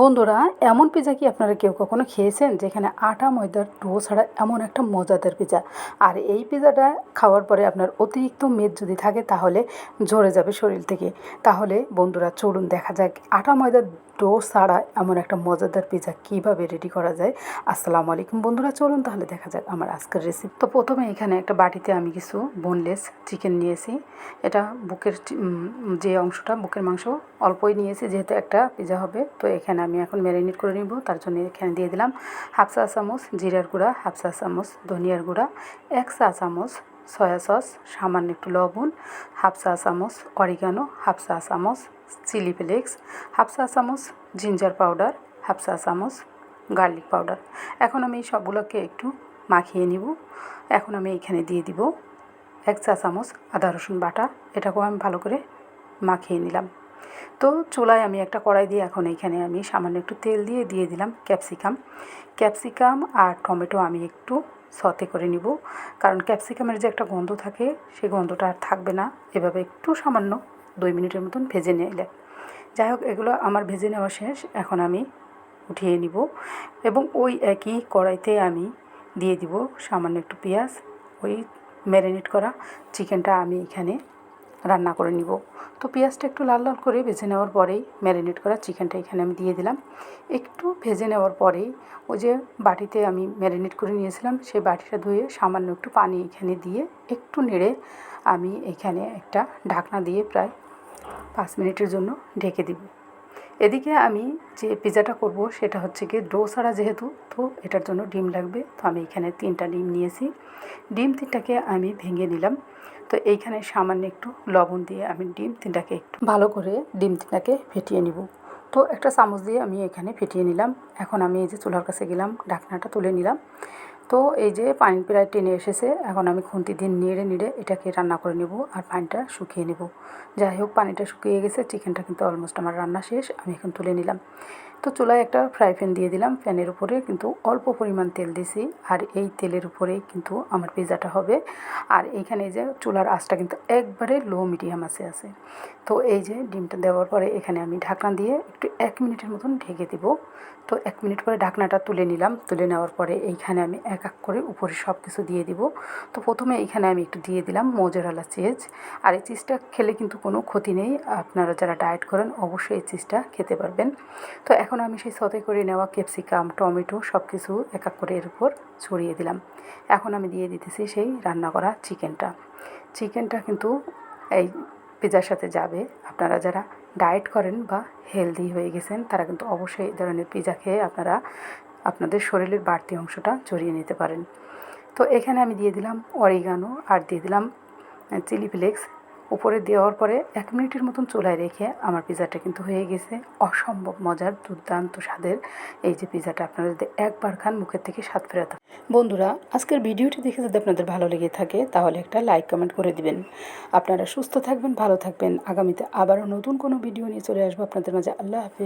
বন্ধুরা, এমন পিজা কি আপনারা কেউ কখনো খেয়েছেন যেখানে আটা ময়দার ডো ছাড়া এমন একটা মজাদার পিজা আর এই পিজাটা খাওয়ার পরে আপনার অতিরিক্ত মেদ যদি থাকে তাহলে ঝরে যাবে শরীর থেকে। তাহলে বন্ধুরা চলুন দেখা যাক, আটা ময়দার ডো ছাড়া এমন একটা মজাদার পিজা কীভাবে রেডি করা যায়? আসসালামু আলাইকুম বন্ধুরা, চলুন তাহলে দেখা যাক আমার আজকের রেসিপি তো প্রথমে এখানে একটা বাটিতে আমি কিছু বোনলেস চিকেন নিয়েছি। এটা বুকের যে অংশটা, বুকের মাংস অল্পই নিয়েছি, যেহেতু একটা পিজা হবে। তো এখানে আমি এখন ম্যারিনেট করে নিব, তার জন্য এখানে দিয়ে দিলাম হাফ চা চামচ জিরার গুঁড়া হাফ চা চামচ ধনিয়ার গুঁড়া, এক চা চামচ সয়া সস সামান্য একটু লবণ হাফ চা চামচ অরিগানো হাফ চা চামচ চিলি ফ্লেক্স হাফ চা চামচ জিঞ্জার পাউডার হাফ চা চামচ গার্লিক পাউডার এখন আমি এই সবগুলোকে একটু মাখিয়ে নিব। এখন আমি এখানে দিয়ে দিব এক চা চামচ আদা রসুন বাটা। এটাকেও আমি ভালো করে মাখিয়ে নিলাম। তো চুলায় আমি একটা কড়াই দিয়ে এখন এখানে আমি সামান্য একটু তেল দিয়ে দিয়ে দিলাম ক্যাপসিকাম। ক্যাপসিকাম আর টমেটো আমি একটু সতে করে নিব। কারণ ক্যাপসিকামের যে একটা গন্ধ থাকে, সেই গন্ধটা আর থাকবে না। এভাবে একটু সামান্য দুই মিনিটের মতন ভেজে নিলে। যাই হোক, এগুলো আমার ভেজে নেওয়া শেষ। এখন আমি উঠিয়ে নিব এবং ওই একই কড়াইতে আমি দিয়ে দিব সামান্য একটু পেঁয়াজ। ওই ম্যারিনেট করা চিকেনটা আমি এখানে রান্না করে নিব। তো পেঁয়াজটা একটু লাল লাল করে ভেজে নেওয়ার পরেই ম্যারিনেট করা চিকেনটা এখানে আমি দিয়ে দিলাম। একটু ভেজে নেওয়ার পরেই ওই যে বাটিতে আমি ম্যারিনেট করে নিয়েছিলাম, সেই বাটিটা ধুয়ে সামান্য একটু পানি এখানে দিয়ে একটু নেড়ে আমি এখানে একটা ঢাকনা দিয়ে প্রায় পাঁচ মিনিটের জন্য ঢেকে দিব। এদিকে আমি যে পিজাটা করব সেটা হচ্ছে কি ডো ছাড়া যেহেতু, তো এটার জন্য ডিম লাগবে। তো আমি এখানে তিনটা ডিম নিয়েছি। ডিম তিনটাকে আমি ভেঙে নিলাম। তো এইখানে সামান্য একটু লবণ দিয়ে আমি ডিম তিনটাকে একটু ভালো করে ডিম তিনটাকে ফেটিয়ে নিব। তো একটা চামচ দিয়ে আমি এখানে ফেটিয়ে নিলাম। এখন আমি এই যে চুলার কাছে গেলাম, ঢাকনাটা তুলে নিলাম। তো এই যে পানি প্রায় টেনে এসেছে, এখন আমি খুন্তি দিয়ে নেড়ে নেড়ে এটাকে রান্না করে নেব আর পানিটা শুকিয়ে নেব। যাই হোক, পানিটা শুকিয়ে গেছে, চিকেনটা কিন্তু অলমোস্ট আমার রান্না শেষ, আমি এখন তুলে নিলাম। তো চুলায় একটা ফ্রাই প্যান দিয়ে দিলাম। প্যানের উপরে কিন্তু অল্প পরিমাণ তেল দিছি। আর এই তেলের উপরেই কিন্তু আমার পিৎজাটা হবে। আর এইখানে এই যে চুলার আঁচটা কিন্তু একবারে লো মিডিয়াম আছে আছে। তো এই যে ডিমটা দেওয়ার পরে এখানে আমি ঢাকনা দিয়ে একটু এক মিনিটের মতন ঢেকে দিব। তো এক মিনিট পরে ঢাকনাটা তুলে নিলাম। তুলে নেওয়ার পরে এইখানে আমি এক এক করে উপরে সব কিছু দিয়ে দিব। তো প্রথমে এইখানে আমি একটু দিয়ে দিলাম মোজেরালা চিজ আর এই চিজটা খেলে কিন্তু কোনো ক্ষতি নেই। আপনারা যারা ডায়েট করেন অবশ্যই এই চিজটা খেতে পারবেন। তো এখন আমি সেই সতে করে নেওয়া ক্যাপসিকাম, টমেটো সব কিছু এক এক করে এর উপর ছড়িয়ে দিলাম। এখন আমি দিয়ে দিতেছি সেই রান্না করা চিকেনটা। চিকেনটা কিন্তু এই পিৎজার সাথে যাবে। আপনারা যারা ডায়েট করেন বা হেলদি হয়ে গেছেন, তারা কিন্তু অবশ্যই এই ধরনের পিৎজা খেয়ে আপনারা আপনাদের শরীরের বাড়তি অংশটা জড়িয়ে নিতে পারেন। তো এখানে আমি দিয়ে দিলাম অরিগানো আর দিয়ে দিলাম চিলি ফ্লেক্স উপরে দেওয়ার পরে এক মিনিটের মতন চুলায় রেখে আমার পিজাটা কিন্তু হয়ে গেছে। অসম্ভব মজার, দুর্দান্ত স্বাদের। এই যে পিজাটা আপনারা যদি একবার খান, মুখের থেকে স্বাদ ফেরাত। বন্ধুরা, আজকের ভিডিওটি দেখে যদি আপনাদের ভালো লেগে থাকে, তাহলে একটা লাইক, কমেন্ট করে দিবেন। আপনারা সুস্থ থাকবেন, ভালো থাকবেন। আগামীতে আবারও নতুন কোনো ভিডিও নিয়ে চলে আসব আপনাদের মাঝে। আল্লাহ হাফিজ।